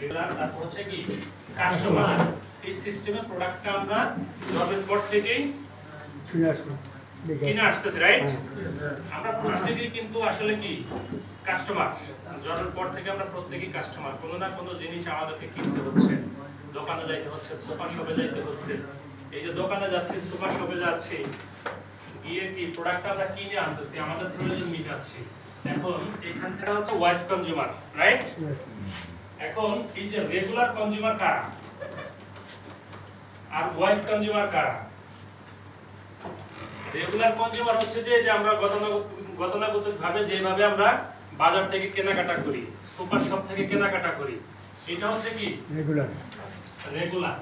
Regular তারপর হচ্ছে কি? কাস্টমার এই সিস্টেমে প্রোডাক্টটা আমরা পর থেকেই দেখে কিনে আসতেছি রাইট আমরা প্রত্যেকেই কিন্তু আসলে কি? কাস্টমার জন্মের পর থেকে আমরা প্রত্যেকেই কাস্টমার কোনো না কোনো জিনিস আমাদেরকে কিনতে হচ্ছে। দোকানে যাইতে হচ্ছে সুপার শপে যাইতে হচ্ছে। এই যে দোকানে যাচ্ছি সুপার শপে যাচ্ছি গিয়ে কি প্রোডাক্ট আমরা কিনে আনতেছি আমাদের প্রয়োজন মিটাচ্ছি। এখন এখান থেকে হচ্ছে ওয়াইস কনজিউমার রাইট. এখন এই যে রেগুলার কনজিউমার কারা? আর ভয়েস কনজিউমার কারা? রেগুলার কনজিউমার হচ্ছে যে যে আমরা গতানুগত গতানুগতিক ভাবে যেভাবে আমরা বাজার থেকে কেনাকাটা করি সুপার শপ থেকে কেনাকাটা করি এটা হচ্ছে কি? রেগুলার রেগুলার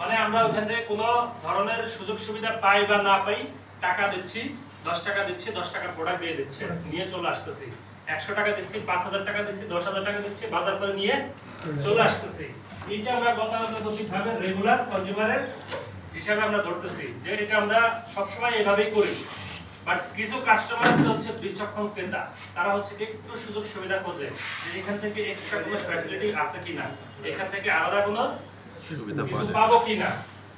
মানে আমরা ওখান থেকে কোনো ধরনের সুযোগ সুবিধা পাই বা না পাই টাকা দিচ্ছি দশ টাকা দিচ্ছি দশ টাকা প্রোডাক্ট দিয়ে দিচ্ছে নিয়ে চলে আসতেছি। একশো টাকা দিচ্ছি পাঁচ হাজার টাকা দিচ্ছি দশ হাজার টাকা দিচ্ছি বাজার করে নিয়ে চলে আসতেছি। এইটা আমরা গতানুগতিক ভাবে রেগুলার কনজিউমারের হিসাবে আমরা ধরতেছি যে এটা আমরা সবসময় এভাবেই করি। বাট কিছু কাস্টমার আছে হচ্ছে বিচক্ষণ ক্রেতা। তারা হচ্ছে কি একটু সুযোগ সুবিধা খোঁজে যে এখান থেকে এক্সট্রা কোনো ফ্যাসিলিটি আছে কিনা। এখান থেকে আলাদা কোনো সুবিধা কিছু পাওয়া যায়। পাবো কিনা।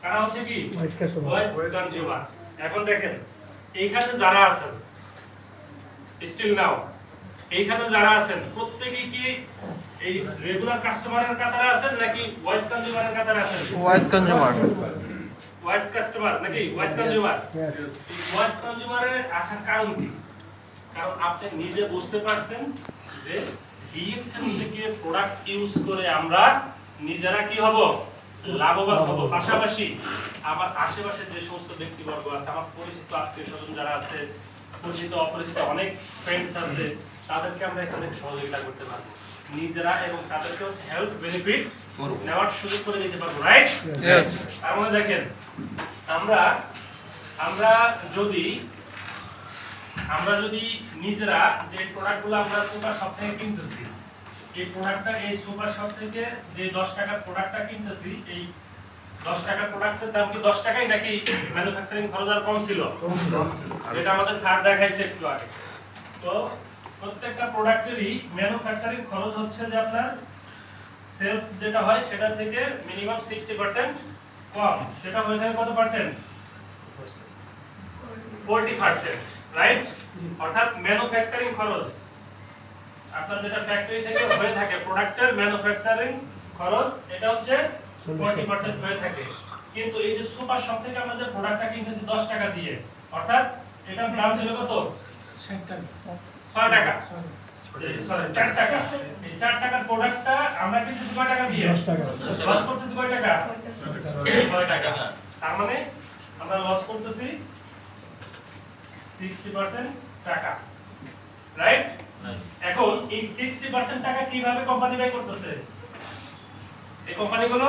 তারা হচ্ছে কি ভয়েস কনজিউমার এখন দেখেন এইখানে যারা আছেন স্টিল নাও এইখানে যারা আছেন প্রত্যেকেই কি এই রেগুলার কাস্টমারের কাতারে আছেন নাকি ভয়েস কনজিউমারের কাতারে আছেন? ভয়েস কনজিউমার ভয়েস কাস্টমার নাকি? Voice consumer. ভয়েস কনজিউমারের আসার কারণ কি? কারণ আপনি নিজে বুঝতে পারছেন যে ডিএক্সএন থেকে প্রোডাক্ট ইউজ করে আমরা নিজেরা কি হব? লাভবান হব। পাশাপাশি আমার আশেপাশে যে সমস্ত ব্যক্তিবর্গ আছে আমার পরিচিত আত্মীয় স্বজন যারা আছে পরিচিত অপরিচিত অনেক ফ্রেন্ডস আছে তাদেরকে আমরা এখানে সহযোগিতা করতে পারব। নিজেরা এবং তাদেরকে হচ্ছে হেলথ বেনিফিট নেওয়ার সুযোগ করে দিতে পারব রাইট তার মানে দেখেন আমরা আমরা যদি আমরা যদি নিজেরা যে প্রোডাক্টগুলো আমরা সুপার শপ থেকে কিনতেছি এই প্রোডাক্টটা এই সুপার শপ থেকে যে দশ টাকার প্রোডাক্টটা কিনতেছি এই দশ টাকার প্রোডাক্টের দাম কি দশ টাকাই নাকি ম্যানুফ্যাকচারিং খরচ আর কম ছিল? যেটা আমাদের স্যার দেখাইছে একটু আগে। তো প্রত্যেকটা প্রোডাক্টেরই ম্যানুফ্যাকচারিং খরচ হচ্ছে যে আপনার সেলস যেটা হয় সেটা থেকে মিনিমাম সিক্সটি পার্সেন্ট কম। সেটা হয়ে থাকে কত পার্সেন্ট ফোরটি পার্সেন্ট রাইট অর্থাৎ ম্যানুফ্যাকচারিং খরচ। আপনার যেটা ফ্যাক্টরি থেকে হয়ে থাকে প্রোডাক্টের ম্যানুফ্যাকচারিং খরচ এটা হচ্ছে ফোরটি পার্সেন্ট হয়ে থাকে। কিন্তু এই যে সুপার শপ থেকে আমরা যে প্রোডাক্টটা কিনতেছি দশ টাকা দিয়ে অর্থাৎ এটার দাম ছিল কত? ছয় টাকা। চার টাকা। এই চার টাকার প্রোডাক্টটা আমরা কিনতেছি কয় টাকা দিয়ে? দশ টাকা। লস করতেছি কয় টাকা? ছয় টাকা। তার মানে আমরা লস করতেছি সিক্সটি পার্সেন্ট টাকা। রাইট এখন এই সিক্সটি পার্সেন্ট টাকা কীভাবে কোম্পানি ব্যয় করতেছে? এই কোম্পানিগুলো.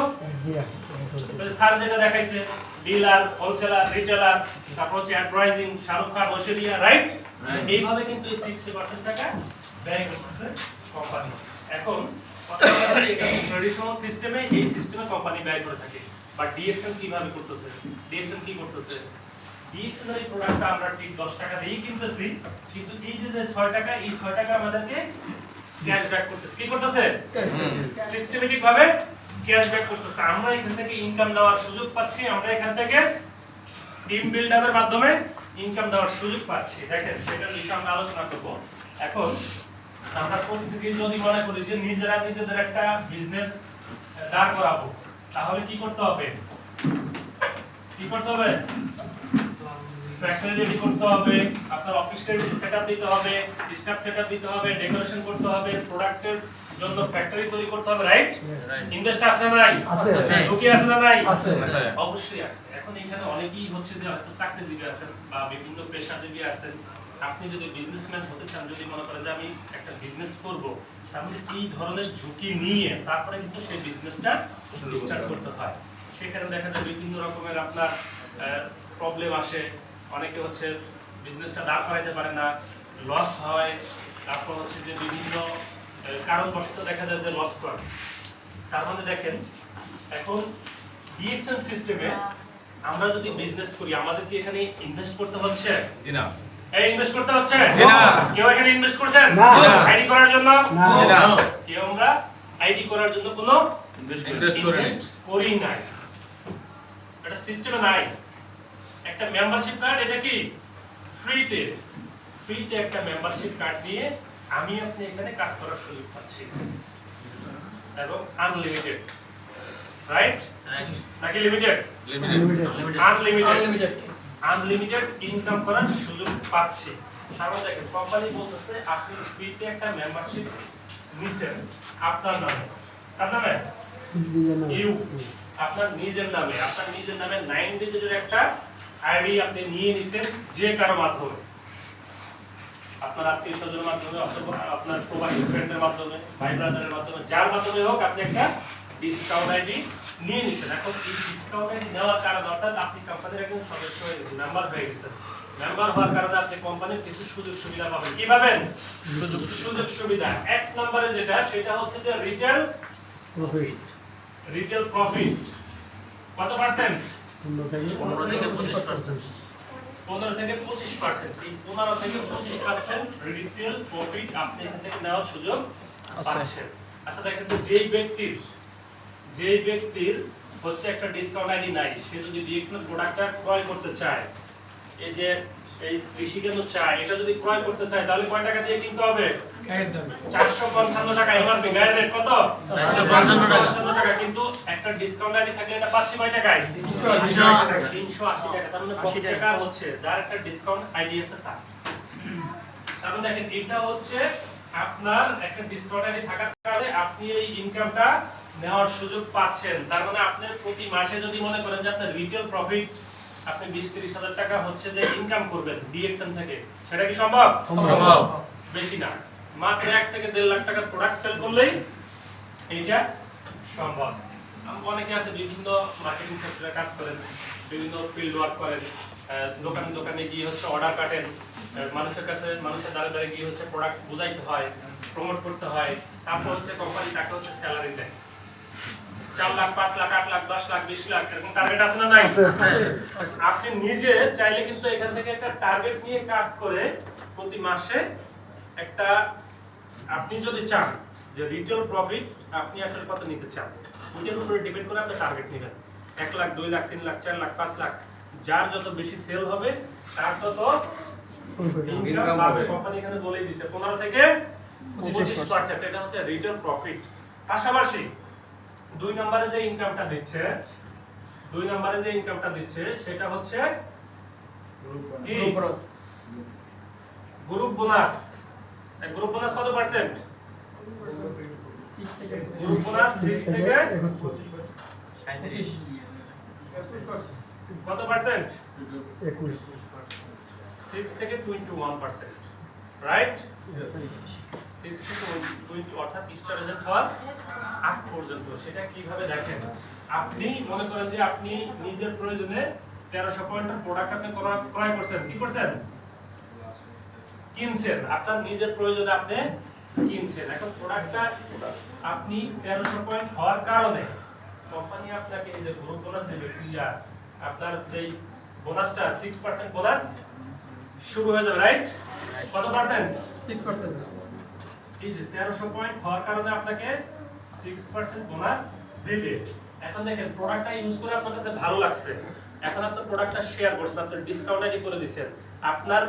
স্যার যেটা দেখাইছে ডিলার হোলসেলার রিটেলার তারপর হচ্ছে অ্যাডভাইজিং শাহরুখ খান বসে রাইট এইভাবে কিন্তু এই সিক্সটি পার্সেন্ট টাকা ব্যয় করতেছে কোম্পানি। এখন ট্রেডিশনাল সিস্টেমে এই সিস্টেমে কোম্পানি ব্যয় করে থাকে। বাট ডিএক্সএন কীভাবে করতেছে? ডিএক্সএন কি করতেছে? ডিএক্সএন এর প্রোডাক্টটা আমরা ঠিক দশ টাকা দিয়েই কিনতেছি কিন্তু এই যে যে ছয় টাকা এই ছয় টাকা আমাদেরকে ক্যাশব্যাক করতেছে। কি করতেছে? সিস্টেমেটিক ভাবে ক্যাশব্যাক করতেছে। আমরা এখান থেকে ইনকাম দেওয়ার সুযোগ পাচ্ছি। আমরা এখান থেকে টিম বিল্ড আপের মাধ্যমে ইনকাম দেওয়ার সুযোগ পাচ্ছি। দেখেন, সেটা বিষয়ে আমরা আলোচনা করব। এখন, আমরা প্রত্যেকে যদি মনে করি যে নিজেরা নিজেদের একটা বিজনেস দাঁড় করাবো, তাহলে কি করতে হবে? কি করতে হবে? ফ্যাক্টরি রেডি করতে হবে, আপনার অফিসের সেটআপ দিতে হবে স্টাফ সেটআপ দিতে হবে ডেকোরেশন করতে হবে প্রোডাক্টের জন্য ফ্যাক্টরি তৈরি করতে হবে রাইট ইনভেস্ট আছে না নাই? আছে। ঝুঁকি আছে না নাই? আছে। অবশ্যই আছে। এখন এখানে অনেকেই হচ্ছে যে হয়তো চাকরিজীবী আছেন বা বিভিন্ন পেশাজীবী আছেন। আপনি যদি বিজনেসম্যান হতে চান যদি মনে করেন যে আমি একটা বিজনেস করব তাহলে এই ধরনের ঝুঁকি নিয়ে তারপরে কিন্তু সেই বিজনেসটা স্টার্ট করতে হয়। সেখানে দেখা যায় বিভিন্ন রকমের আপনার প্রবলেম আসে। অনেকে হচ্ছে বিজনেসটা দাঁড় করাইতে পারে না লস হয়। তারপর হচ্ছে যে বিভিন্ন কারণবশত দেখা যায় যে লস করে তার মানে দেখেন এখন ডিএক্সএন সিস্টেমে আমরা যদি বিজনেস করি আমাদের কি এখানে ইনভেস্ট করতে হচ্ছে? জি না। এই ইনভেস্ট করতে হচ্ছে? জি না। কেউ এখানে ইনভেস্ট করছেন? না। আইডি করার জন্য? না। জি না। কেউ আমরা আইডি করার জন্য কোনো নাই। করি নাই। এটা সিস্টেমে নাই। একটা মেম্বারশিপ কার্ড এটা কি? ফ্রিতে ফ্রিতে একটা মেম্বারশিপ কার্ড দিয়ে আমি আপনি এখানে কাজ করার সুযোগ পাচ্ছি। এবং আনলিমিটেড রাইট নাকি লিমিটেড আনলিমিটেড আনলিমিটেড ইনকাম করার সুযোগ পাচ্ছি। সামনে দেখেন কোম্পানি বলতেছে আপনি ফ্রিতে একটা মেম্বারশিপ নিছেন আপনার নামে। কার নামে? নামে। ইউ আপনার নিজের নামে। আপনার নিজের নামে নাইন ডিজিটের একটা আইডি আপনি নিয়ে নিছেন যে কারও মাধ্যমে। আপনার আত্মীয় স্বজনের মাধ্যমে আপনার প্রবাসী ফ্রেন্ডের মাধ্যমে, ভাই ব্রাদারের মাধ্যমে, যার মাধ্যমে হোক আপনি একটা ডিসকাউন্ট আইডি নিয়ে নিছেন। এখন এই ডিসকাউন্ট আইডি নেওয়ার কারণে অর্থাৎ আপনি কোম্পানির একজন সদস্য হয়ে গেছেন মেম্বার হয়ে গেছেন। মেম্বার হওয়ার কারণে আপনি কোম্পানির কিছু সুযোগ সুবিধা পাবেন। কি পাবেন? সুযোগ সুবিধা। এক নম্বরে যেটা, সেটা হচ্ছে যে রিটেল প্রফিট রিটেল প্রফিট কত পার্সেন্ট পনেরো থেকে পঁচিশ পার্সেন্ট পনেরো থেকে পঁচিশ পার্সেন্ট এই পনেরো থেকে পঁচিশ পার্সেন্ট রিটেল প্রফিট আপনি এখান থেকে নেওয়ার সুযোগ পাচ্ছেন। আচ্ছা দেখেন তো যেই ব্যক্তির যেই ব্যক্তির হচ্ছে একটা ডিসকাউন্ট আইডি নাই সে যদি ডিএক্সএল প্রোডাক্টটা ক্রয় করতে চায় এই যে এই কৃষি কেন্দ্র চায় এটা যদি ক্রয় করতে চায় তাহলে কয় টাকা দিয়ে কিনতে হবে? চারশো পঞ্চান্ন টাকা এমআরপি গায়ের রেট কত? পঞ্চান্ন টাকা কিন্তু একটা ডিসকাউন্ট আইডি থাকলে এটা পাচ্ছি কয় টাকায়? তিনশো আশি টাকা তার মানে কত টাকা। হচ্ছে যার একটা ডিসকাউন্ট আইডি আছে তার। তার মানে দেখেন এটা হচ্ছে আপনার একটা ডিসকাউন্ট আইডি থাকার কারণে আপনি এই ইনকামটা নেওয়ার সুযোগ পাচ্ছেন। তার মানে আপনি প্রতি মাসে যদি মনে করেন যে আপনার রিটেল প্রফিট আপনি বিশ তিরিশ হাজার টাকা হচ্ছে যে ইনকাম করবেন ডিএক্সএন থেকে। সেটা কি সম্ভব? সম্ভব। বেশি না। মাত্র এক থেকে দেড় লাখ টাকার প্রোডাক্ট সেল করলেই এইটা সম্ভব। অনেকে আছে বিভিন্ন মার্কেটিং সেক্টরে কাজ করেন বিভিন্ন ফিল্ড ওয়ার্ক করেন আহ, দোকানে দোকানে গিয়ে হচ্ছে অর্ডার কাটেন। মানুষের কাছে মানুষের দ্বারে দ্বারে গিয়ে হচ্ছে প্রোডাক্ট বুঝাইতে হয় প্রমোট করতে হয়। তারপর হচ্ছে কোম্পানি তাকে হচ্ছে স্যালারি দেয়। চার লাখ পাঁচ লাখ আট লাখ দশ লাখ বিশ লাখ এরকম টার্গেট আছে না নাই? আপনি নিজে চাইলে কিন্তু এখান থেকে একটা টার্গেট নিয়ে কাজ করে প্রতি মাসে একটা আপনি যদি চান যে রিটেল প্রফিট আপনি আসলে কত নিতে চান ওইটার উপরে ডিপেন্ড করে আপনি টার্গেট নেবেন। এক লাখ দুই লাখ তিন লাখ চার লাখ পাঁচ লাখ যার যত বেশি সেল হবে তার তত কোম্পানি এখানে বলেই দিছে পনেরো থেকে পঁচিশ পার্সেন্ট এটা হচ্ছে রিটেল প্রফিট পাশাপাশি দুই নম্বরে যে ইনকামটা দিচ্ছে দুই নম্বরে যে ইনকামটা দিচ্ছে সেটা হচ্ছে গ্রুপ বোনাস গ্রুপ বোনাস কত পার্সেন্ট গ্রুপ বোনাস 6 থেকে কত পার্সেন্ট একুশ। 6 থেকে 21 পার্সেন্ট রাইট 6 থেকে 20 অর্থাৎ স্টার হওয়ার আগ পর্যন্ত। সেটা কীভাবে দেখেন? আপনি মনে করেন যে আপনি নিজের প্রয়োজনে তেরোশো পয়েন্টের প্রোডাক্ট আপনি ক্রয় করছেন। কি করছেন? কিনছেন। আপনার নিজের প্রয়োজনে আপনি কিনছেন। এখন প্রোডাক্টটা আপনি তেরোশো পয়েন্ট হওয়ার কারণে কোম্পানি আপনাকে এই যে গ্রুপ বোনাস দেবে আপনার যেই বোনাসটা সিক্স পার্সেন্ট বোনাস শুরু হয়ে যাবে রাইট কত পার্সেন্ট সিক্স পার্সেন্ট এই যে তেরোশো পয়েন্ট হওয়ার কারণে আপনাকে সিক্স পার্সেন্ট বোনাস দিবে। এখন দেখেন প্রোডাক্টটা ইউজ করে আপনার কাছে ভালো লাগছে। এখন আপনার প্রোডাক্টটা শেয়ার করছেন আপনার ডিসকাউন্ট আইডি করে দিচ্ছেন? আপনার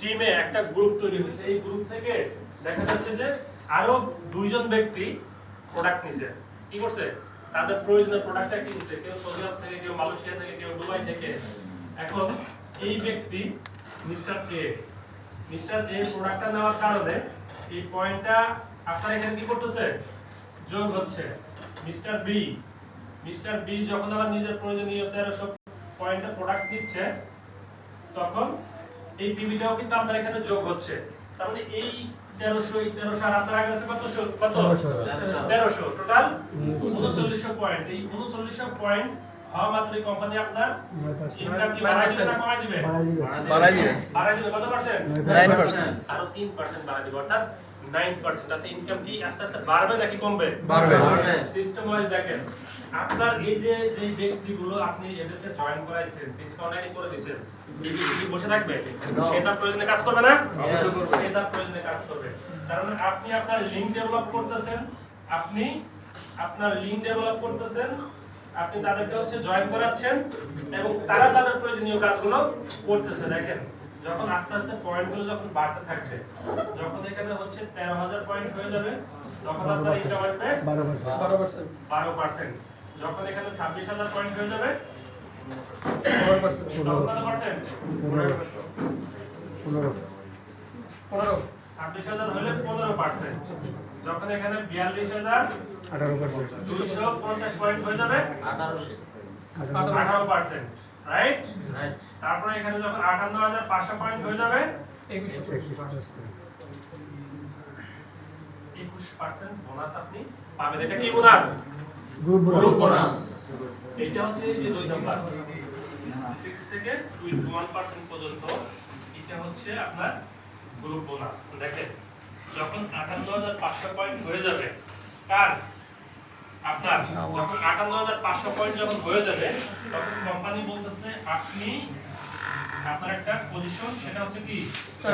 টিমে একটা গ্রুপ তৈরি হয়েছে। এই গ্রুপ থেকে দেখা যাচ্ছে যে আরও দুইজন ব্যক্তি প্রোডাক্ট নিছে। কি করছে? তাদের প্রয়োজনীয় প্রোডাক্টটা কিনছে। কেউ সৌদি আরব থেকে কেউ মালয়েশিয়া থেকে কেউ দুবাই থেকে। এখন এই ব্যক্তি মিস্টার এ মিস্টার এ প্রোডাক্টটা নেওয়ার কারণে এই পয়েন্টটা আপনার এখানে কি করতেছে? যোগ হচ্ছে। মিস্টার বি মিস্টার বি যখন আবার নিজের প্রয়োজনীয় তেরোশো পয়েন্টের প্রোডাক্ট দিচ্ছে তখন এই টিভিটাও কিন্তু আপনার এখানে যোগ হচ্ছে। তার মানে এই তেরোশো এই তেরোশো আর আপনার কাছে কত কত। তেরোশো। টোটাল উনচল্লিশশো পয়েন্ট এই উনচল্লিশশো পয়েন্ট হওয়া মাত্রই কোম্পানি আপনার নয় ইনকাম কি বাড়াই দিবে না কমাই দিবে? বাড়াই দিবে। বাড়াই দিবে। কত পার্সেন্ট নয় 9% আরও তিন পার্সেন্ট বাড়াই দিবে অর্থাৎ নাইন পার্সেন্ট আচ্ছা ইনকাম কি আস্তে আস্তে বাড়বে নাকি কমবে? বাড়বে। সিস্টেম ওয়াইজ দেখেন আপনার এই যে যে ব্যক্তিগুলো আপনি এদেরকে জয়েন করাইছেন ডিসকাউন্ট করে দিয়েছেন বসে থাকবে? সে তার প্রয়োজনে কাজ করবে না? অবশ্যই সে তার প্রয়োজনে কাজ করবে। কারণ আপনি আপনার লিঙ্ক ডেভেলপ করতেছেন আপনি আপনার লিঙ্ক ডেভেলপ করতেছেন আপনি তাদেরকে হচ্ছে জয়েন করাচ্ছেন এবং তারা তাদের প্রয়োজনীয় কাজগুলো করতেছে দেখেন। যখন আস্তে আস্তে পয়েন্টগুলো যখন বাড়তে থাকবে যখন এখানে হচ্ছে তেরো হাজার পয়েন্ট হয়ে যাবে তখন আপনার ইনকাম আসবে বারো পার্সেন্ট যখন এখানে ছাব্বিশ হাজার পয়েন্ট হয়ে যাবে পনেরো ছাব্বিশ হাজার হলে পনেরো পার্সেন্ট যখন এখানে বিয়াল্লিশ হাজার আঠারো পার্সেন্ট দুশো পঞ্চাশ পয়েন্ট হয়ে যাবে? আঠারো আঠারো পার্সেন্ট রাইট তারপরে এখানে যখন আটান্ন হাজার পাঁচশো পয়েন্ট হয়ে যাবে? একুশ পার্সেন্ট বোনাস আপনি পাবেন। এটা কি বোনাস গ্রুপ বোনাস এটা হচ্ছে যে দুই নাম্বার সিক্স থেকে টোয়েন্টি ওয়ান পার্সেন্ট পর্যন্ত এটা হচ্ছে আপনার গ্রুপ বোনাস দেখেন। যখন আটান্ন হাজার পাঁচশো পয়েন্ট হয়ে যাবে কার আপনার যখন আটান্ন হাজার পাঁচশো পয়েন্ট যখন হয়ে যাবে তখন কোম্পানি বলতেছে আপনি আপনার একটা পজিশন সেটা হচ্ছে কি?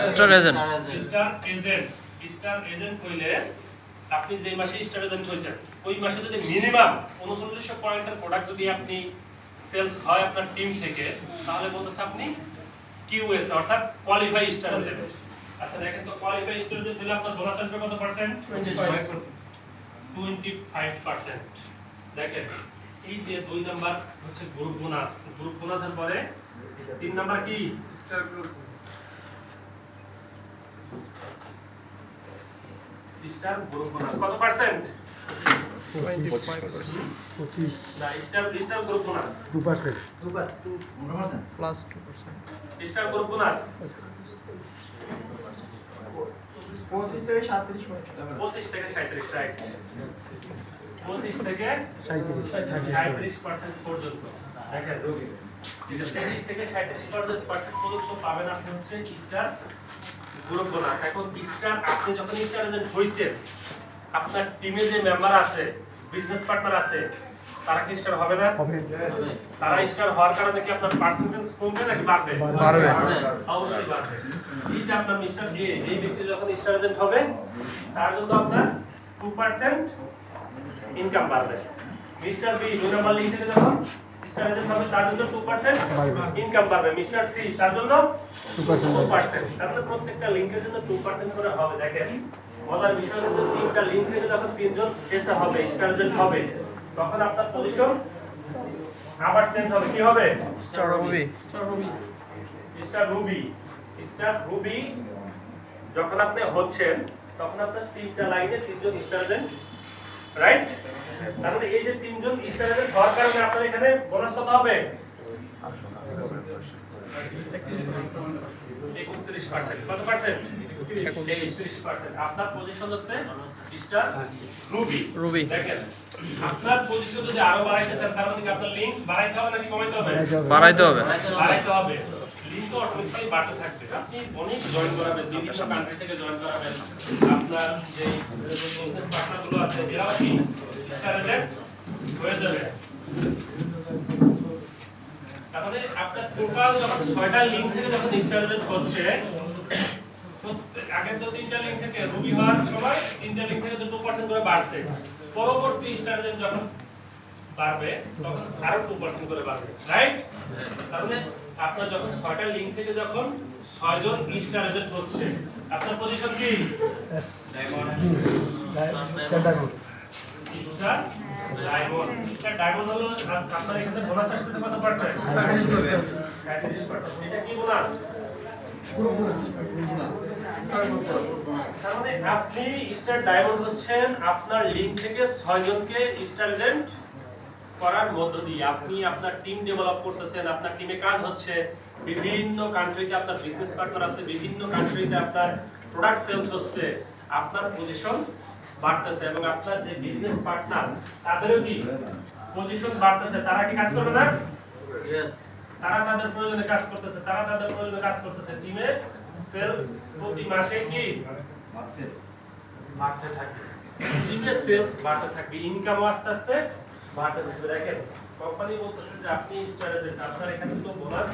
Star agent star agent star agent হইলে আপনি যে মাসে স্টার এজেন্ট হয়েছেন ওই মাসে যদি মিনিমাম উনচল্লিশশো পয়েন্টের প্রোডাক্ট যদি আপনি সেলস হয় আপনার টিম থেকে তাহলে বলতেছে আপনি কিউএস অর্থাৎ কোয়ালিফাই স্টার এজেন্ট আচ্ছা দেখেন তো কোয়ালিফাই স্টার এজেন্ট হলে আপনার বোনাস আসবে কত পার্সেন্ট টোয়েন্টি ফাইভ পার্সেন্ট দেখেন এই যে দুই নাম্বার হচ্ছে গ্রুপ বোনাস গ্রুপ বোনাসের পরে তিন নাম্বার কি? স্টার গ্রুপ বোনাস কত পার্সেন্ট না star star group bonus two percent plus two percent star group bonus পঁচিশ থেকে পঁচিশ সাঁত্রিশ রাইট পঁচিশ থেকে সাঁত্রিশ। সাঁত্রিশ পার্সেন্ট পর্যন্ত। দেখেন পঁচিশ থেকে সাঁত্রিশ পার্সেন্ট পর্যন্ত পাবেন আপনি হচ্ছে স্টার গ্রুপ বোনাস এখন স্টার আপনি যখন স্টার এজেন্ট হইছেন আপনার টিমে যে মেম্বার আছে বিজনেস পার্টনার আছে তারা কি স্টার হবে না? তারা স্টার হওয়ার কারণে কি আপনার পার্সেন্টেজ কমবে নাকি বাড়বে? বাড়বে। অবশ্যই বাড়বে। এই যে আপনার মিস্টার এ এই ব্যক্তি যখন স্টার এজেন্ট হবে তার জন্য আপনার টু পার্সেন্ট ইনকাম বাড়বে। মিস্টার বি দুই নম্বর থেকে যখন স্টার এজেন্ট হবে তার জন্য টু পার্সেন্ট ইনকাম বাড়বে। মিস্টার সি তার জন্য টু পার্সেন্ট তাহলে প্রত্যেকটা লিঙ্কের জন্য টু পার্সেন্ট করে হবে। দেখেন মজার বিষয় হচ্ছে তিনটা লিঙ্ক থেকে যখন তিনজন এসে হবে স্টার এজেন্ট হবে তখন আপনার পজিশন আবার চেঞ্জ হবে কি হবে? Star ruby star ruby star ruby যখন আপনি হচ্ছেন তখন আপনার তিনটা লাইনে তিনজন স্টার এজেন্ট রাইট তার মানে এই যে তিনজন স্টার এজেন্ট হওয়ার কারণে আপনার এখানে বোনাস কত হবে? একত্রিশ পার্সেন্ট কত পার্সেন্ট একত্রিশ। পার্সেন্ট আপনার পজিশন হচ্ছে স্টার রুবি রুবি দেখেন আপনার পজিশন যদি আরও বাড়াইতে চান তার মানে কি আপনার লিংক বাড়াইতে হবে নাকি কমাইতে হবে? বাড়াইতে হবে। বাড়াইতে হবে। লিঙ্ক তো অটোমেটিক্যালি বাড়তে থাকবে। আপনি অনেক জয়েন করাবেন বিভিন্ন কান্ট্রি থেকে জয়েন করাবেন। আপনার যে বিজনেস পার্টনারগুলো আছে এরাও কি? স্টার হয়ে যাবে। তাহলে আপনার টোটাল যখন ছয়টা লিঙ্ক থেকে যখন স্টার হচ্ছে তিনটা লিঙ্ক থেকে রুবি হওয়ার সময় তিনটা লিঙ্ক থেকে টু পার্সেন্ট করে বাড়ছে। পরবর্তী যখন বাড়বে তখন আরও টু পার্সেন্ট করে বাড়বে রাইট তাহলে আপনার যখন ছয়টা লিঙ্ক থেকে যখন ছয়জন স্টার এজেন্ট হচ্ছে আপনার পজিশন কি? স্টার ডায়মন্ড স্টার ডায়মন্ড হলো আপনার এখানে বোনাস আসতেছে কত পার্সেন্ট এটা কি বোনাস তার মানে আপনি স্টার ডায়মন্ড হচ্ছেন আপনার লিঙ্ক থেকে ছয়জনকে স্টার এজেন্ট করার মধ্য দিয়ে। আপনি আপনার টিম ডেভেলপ করতেছেন আপনার টিমে কাজ হচ্ছে বিভিন্ন কান্ট্রিতে আপনার বিজনেস পার্টনার আছে বিভিন্ন কান্ট্রিতে আপনার প্রোডাক্ট সেলস হচ্ছে আপনার পজিশন বাড়তেছে এবং আপনার যে বিজনেস পার্টনার তাদেরও কি পজিশন বাড়তেছে? তারা কি কাজ করবে না? তারা তাদের প্রয়োজনে কাজ করতেছে তারা তাদের প্রয়োজনে কাজ করতেছে। টিমে সেলস প্রতি মাসে কি? বাড়তে থাকবে টিমে সেলস বাড়তে থাকবে ইনকাম আস্তে আস্তে বাড়তে থাকবে দেখেন। কোম্পানি বলতেছে যে আপনি স্টার এজেন্ট আপনার এখানে তো বোনাস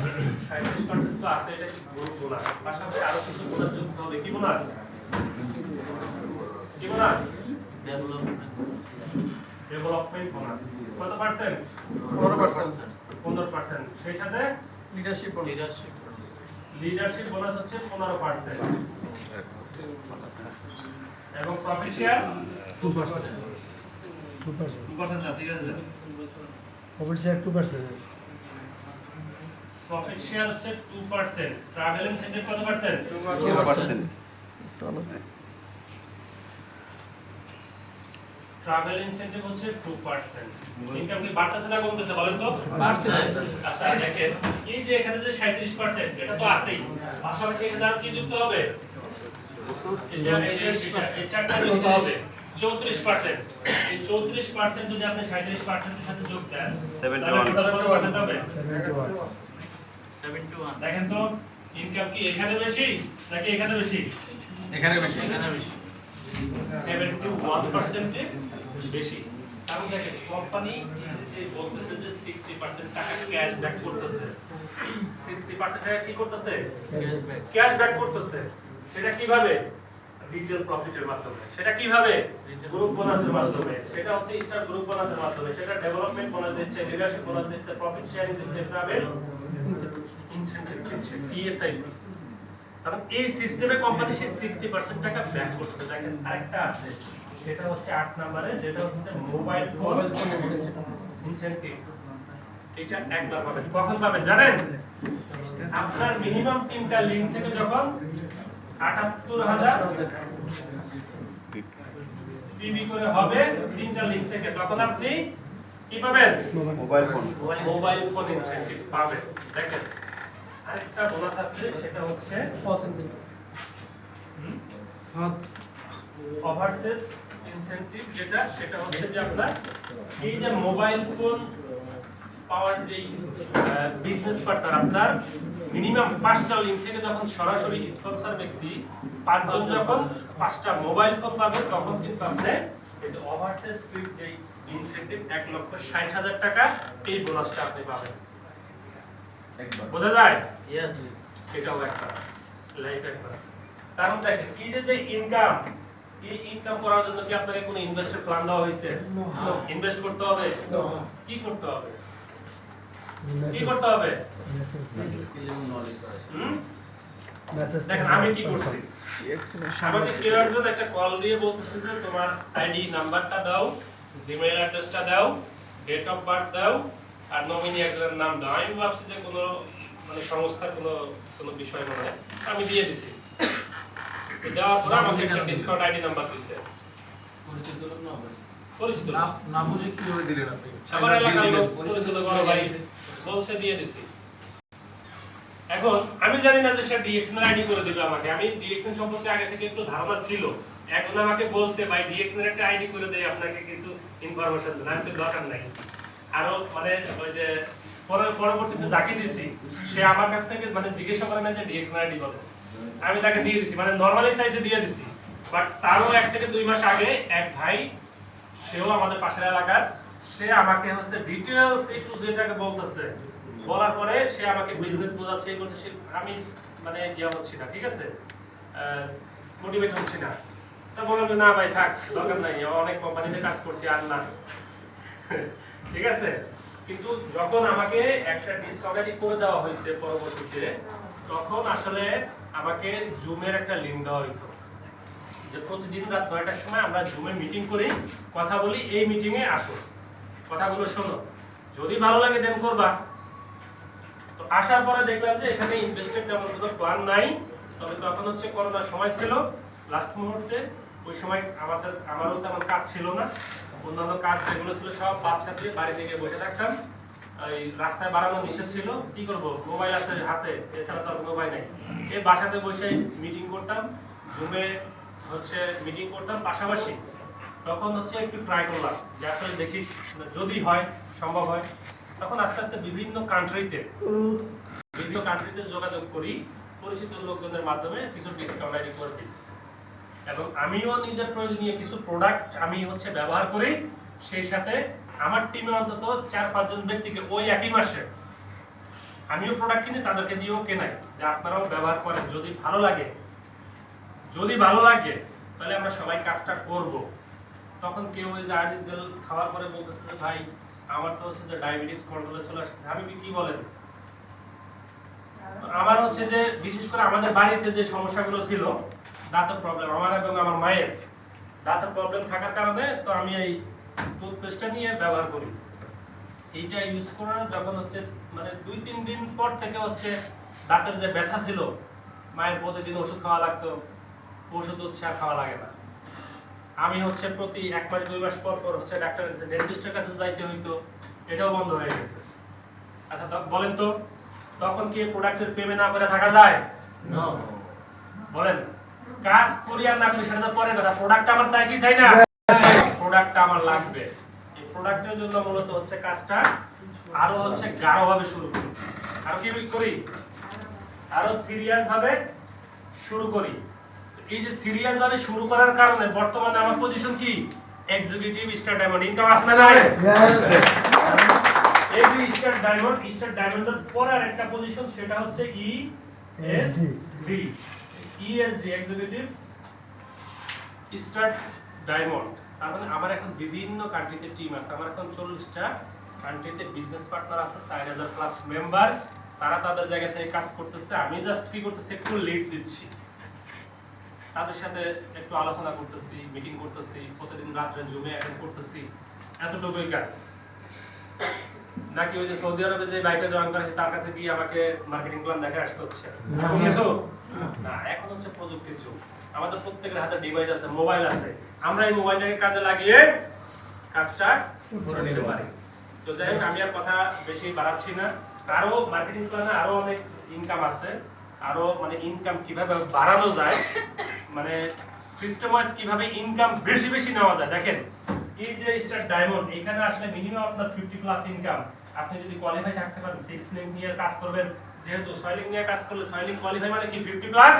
সাঁত্রিশ পার্সেন্ট তো আছে এটা কি গ্রুপ বোনাস পাশাপাশি আরও কিছু বোনাস যুক্ত হবে কি বোনাস কি বোনাস ডেভেলপমেন্ট বোনাস কত পার্সেন্ট পনেরো পার্সেন্ট পনেরো পার্সেন্ট সেই সাথে লিডারশিপ লিডারশিপ বোনাস হচ্ছে পনেরো পার্সেন্ট এবং profit share two percent two percent percent ঠিক আছে office two percent profit share হচ্ছে টু পার্সেন্ট ট্রাভেল ইনসেন্টিভ কত পার্সেন্ট ট্রাভেল ইনসেন্টিভ হচ্ছে টু পার্সেন্ট ইনকাম কি বাড়তেছে না কমতেছে বলেন তো? আচ্ছা দেখেন এই যে এখানে যে সাঁত্রিশ পার্সেন্ট এটা তো আছেই। পাশাপাশি এখানে আর কি যুক্ত হবে? আপনি দেখেন তো ইনকাম কি এখানে বেশি নাকি এখানে বেশি? এখানে বেশি এখানে বেশি। সেটা কীভাবে? রিটেল প্রফিটের মাধ্যমে। সেটা কীভাবে? গ্রুপ বোনাসের মাধ্যমে। সেটা হচ্ছে স্টার গ্রুপ বোনাসের মাধ্যমে। সেটা ডেভেলপমেন্ট বোনাস দিচ্ছে লিডারশিপ বোনাস দিচ্ছে প্রফিট শেয়ারিং দিচ্ছে ট্রাভেল ইনসেন্টিভ দিচ্ছে টিএসআই কারণ এই সিস্টেমে কোম্পানি সে সিক্সটি পার্সেন্ট টাকা ব্যাক করতেছে। দেখেন আরেকটা আছে সেটা হচ্ছে আট নম্বরে যেটা হচ্ছে মোবাইল ফোন ইনসেন্টিভ এটা একবার পাবেন কখন পাবেন জানেন? আপনার মিনিমাম তিনটা লিঙ্ক থেকে যখন আটাত্তর হাজার পিবি করে হবে তিনটা লিঙ্ক থেকে তখন আপনি কি পাবেন? Mobile phone mobile phone incentive পাবেন। দেখেন। আরেকটা বোনাস আছে সেটা হচ্ছে ওভারসেস ইনসেন্টিভ যেটা সেটা হচ্ছে যে আপনার এই যে মোবাইল ফোন পাওয়ার যেই বিজনেস পার্টনার আপনার মিনিমাম পাঁচটা লিঙ্ক থেকে যখন সরাসরি স্পন্সর ব্যক্তি পাঁচজন যখন পাঁচটা মোবাইল ফোন পাবেন তখন কিন্তু আপনি এই যে ওভারসেস ফিড যেই ইনসেন্টিভ এক লক্ষ ষাট হাজার টাকা এই বোনাসটা আপনি পাবেন। বোঝা যায়? এটাও একটা লাইফ একটা কারণ দেখেন যে যে ইনকাম এই ইনকাম করার জন্য কি আপনাকে কোনো ইনভেস্টের প্ল্যান দেওয়া হয়েছে? ইনভেস্ট করতে হবে? কি করতে হবে? কি করতে হবে? দেখেন আমি কি করছি? আমাকে কেরার জন্য একটা কল দিয়ে বলতেছে যে তোমার আইডি নাম্বারটা দাও জিমেইল অ্যাড্রেসটা দাও ডেট অফ বার্থ দাও আর নমিনি একজনের নাম দাও। আমি ভাবছি যে কোনো মানে সংস্থার কোনো কোনো বিষয় মনে হয়। আমি দিয়ে দিছি। দেওয়ার পরে আমাকে একটা ডিসকাউন্ট আইডি নাম্বার দিছে। পরিচিত লোক। না বুঝে কীভাবে দিলেন আপনি? আমার এলাকার লোক পরিচিত বড় ভাই বলছে দিয়ে দিছি। এখন আমি জানি না যে সে ডিএক্সএন আইডি করে দিবে আমাকে। আমি ডিএক্সএন সম্পর্কে আগে থেকে একটু ধারণা ছিল। এখন আমাকে বলছে ভাই ডিএক্সএন একটা আইডি করে দেয় আপনাকে কিছু ইনফরমেশন দেন। আমি তো দরকার নাই। আরও মানে ওই যে পরবর্তীতে যাকে দিছি সে আমার কাছ থেকে মানে জিজ্ঞাসা করে না যে ডিএক্সএন আইডি কত আমি তাকে দিয়ে দিছি মানে নর্মালি সাইজে দিয়ে দিছি। বাট তারও এক থেকে দুই মাস আগে এক ভাই, সেও আমাদের পাশের এলাকার, সে আমাকে হচ্ছে ডিটেলস এই টু যেটাকে বলতেছে, বলার পরে সে আমাকে বিজনেস বোঝাচ্ছে এই করছে আমি মানে ইয়া হচ্ছি না, ঠিক আছে? মোটিভেট হচ্ছি না। তা বললাম যে, না ভাই, থাক, দরকার নাই, অনেক কোম্পানিতে কাজ করছি, আর না। ঠিক আছে? কিন্তু যখন আমাকে একটা ডিসকাউন্ট করে দেওয়া হয়েছে পরবর্তীতে, তখন আসলে আমাকে জুমের একটা লিঙ্ক দেওয়া হইতো। যে প্রতিদিন রাত নয়টার সময় আমরা জুমে মিটিং করি, কথা বলি, এই মিটিংয়ে আসো। কথাগুলো শোনো। যদি ভালো লাগে দেন করবা। তো আসার পরে দেখলাম যে এখানে ইনভেস্টের তেমন কোনো প্ল্যান নাই। তবে তখন হচ্ছে করোনার সময় ছিল। লাস্ট মুহূর্তে ওই সময় আমাদের, আমারও তেমন কাজ ছিল না। অন্যান্য কাজ যেগুলো ছিল সব বাচ্চা দিয়ে বাড়িতে গিয়ে বসে থাকতাম। এই রাস্তায় বাড়ানো নিষেধ ছিল। কি করব? মোবাইল আছে হাতে, এছাড়া তো উপায় নাই। এই বাসাতে বসে মিটিং করতাম। জুমে হচ্ছে মিটিং করতাম। পাশাপাশি তখন হচ্ছে একটু ট্রাই করলাম যে আসলে দেখি যদি হয়, সম্ভব হয়। তখন আস্তে আস্তে বিভিন্ন কান্ট্রিতে বিভিন্ন কান্ট্রিতে যোগাযোগ করি। পরিচিত লোকজনের মাধ্যমে কিছু ডিসকাউন্ট করে দিই। এবং আমিও নিজের প্রয়োজনীয় কিছু প্রোডাক্ট আমি হচ্ছে ব্যবহার করি, সেই সাথে আমার টিমে অন্তত চার, পাঁচজন ব্যক্তিকে ওই একই মাসে আমিও প্রোডাক্ট কিনি, তাদেরকে দিয়েও কেনাই। যে আপনারাও ব্যবহার করেন, যদি ভালো লাগে। যদি ভালো লাগে, তাহলে আমরা সবাই কাজটা করব। তখন কেউ ওই যে আর্টিস জেল খাওয়ার পরে বলতেছে যে, ভাই, আমার তো হচ্ছে যে ডায়াবেটিস কন্ট্রোলে চলে আসছে আমি কি কি বলেন? আমার হচ্ছে যে, বিশেষ করে আমাদের বাড়িতে যে সমস্যাগুলো ছিল দাঁতের প্রবলেম আমার এবং আমার মায়ের। দাঁতের প্রবলেম থাকার কারণে তো আমি এই টুথপেস্টটা নিয়ে ব্যবহার করি। এইটা ইউজ করার যখন হচ্ছে মানে দুই তিন দিন পর থেকে হচ্ছে দাঁতের যে ব্যথা ছিল মায়ের প্রতিদিন ওষুধ খাওয়া লাগতো ওষুধ হচ্ছে আর খাওয়া লাগে না। আমি হচ্ছে প্রতি এক মাস দুই মাস পর পর হচ্ছে ডাক্তারের কাছে ডেন্টিস্টের কাছে যাইতে হইতো এটাও বন্ধ হয়ে গেছে। আচ্ছা বলেন তো তখন কি প্রোডাক্টের পেমেন্ট না করে থাকা যায়? বলেন। কাজ করি আর না করি সেটা তো পরে কথা। প্রোডাক্ট আমার চাই কি চাই না? প্রোডাক্টটা আমার লাগবে। এই প্রোডাক্টের জন্য মূলত হচ্ছে কাজটা আরও হচ্ছে গাঢ় ভাবে শুরু করি। আরও কি করি? আরও সিরিয়াস ভাবে শুরু করি। এই যে সিরিয়াস ভাবে শুরু করার কারণে বর্তমানে আমার পজিশন কি? এক্সিকিউটিভ স্টার ডায়মন্ড ইনকাম আসে না এই যে স্টার ডায়মন্ড স্টার ডায়মন্ডের পরে আর একটা পজিশন সেটা হচ্ছে E S D ESD executive star diamond তার মানে আমার এখন বিভিন্ন কান্ট্রিতে টিম আছে। আমার এখন চল্লিশটা কান্ট্রিতে বিজনেস পার্টনার আছে, চার হাজার প্লাস মেম্বার তারা তাদের জায়গা থেকে কাজ করতেছে। আমি জাস্ট কি করতেছি, একটু লিড দিচ্ছি। তাদের সাথে একটু আলোচনা করতেছি মিটিং করতেছি, প্রতিদিন রাত্রে জুমে অ্যাটেন্ড করতেছি। এতটুকুই কাজ। নাকি ওই যে সৌদি আরবে যে বাইকে জয়েন করেছে তার কাছে গিয়ে আমাকে মার্কেটিং প্ল্যান দেখে আসতে হচ্ছে? না। এখন হচ্ছে প্রযুক্তির যুগ। আমাদের প্রত্যেকের হাতে ডিভাইস আছে মোবাইল আছে। আমরা এই মোবাইলটাকে কাজে লাগিয়ে কাজটা করে নিতে পারি। তো যাই হোক আমি আর কথা বেশি বাড়াচ্ছি না। আরও মার্কেটিং প্ল্যানে আরও অনেক ইনকাম আছে। আরও মানে ইনকাম কীভাবে বাড়ানো যায় মানে সিস্টেম ওয়াইজ কীভাবে ইনকাম বেশি বেশি নেওয়া যায়। দেখেন এই যে স্টার ডায়মন্ড এখানে আসলে মিনিমাম আপনার ফিফটি প্লাস ইনকাম আপনি যদি কোয়ালিফাই থাকতে পারেন সিক্স লিঙ্ক নিয়ে কাজ করবেন। যেহেতু ছয় লিঙ্ক নিয়ে কাজ করলে ছয় লিঙ্ক কোয়ালিফাই মানে কি? ফিফটি প্লাস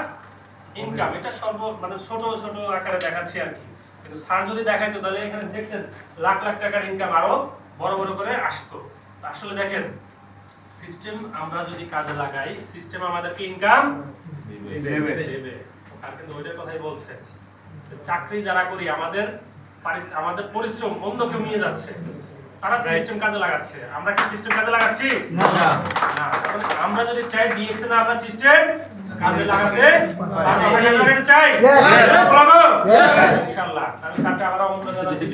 ইনকাম এটা সর্ব মানে ছোট ছোট আকারে দেখাচ্ছি আর কি। কিন্তু স্যার যদি দেখাইতো তাহলে এখানে দেখতেন লাখ লাখ টাকার ইনকাম আরও বড় বড় করে আসতো। আসলে দেখেন সিস্টেম আমরা যদি কাজে লাগাই সিস্টেম আমাদেরকে ইনকাম দেবে। দেবে। স্যার কিন্তু ওইটার কথাই বলছে। চাকরি যারা করি আমাদের আমাদের পরিশ্রম অন্য কেউ নিয়ে যাচ্ছে। তারা সিস্টেম কাজে লাগাচ্ছে। আমরা কি সিস্টেম কাজে লাগাচ্ছি? না। তাহলে আমরা যদি চাই ডিএক্স না আমরা সিস্টেম কাজে লাগাতে। আমরা কাজে লাগাতে চাই. ইনশাআল্লাহ। আমি স্যারকে আবার আমন্ত্রণ জানাচ্ছি।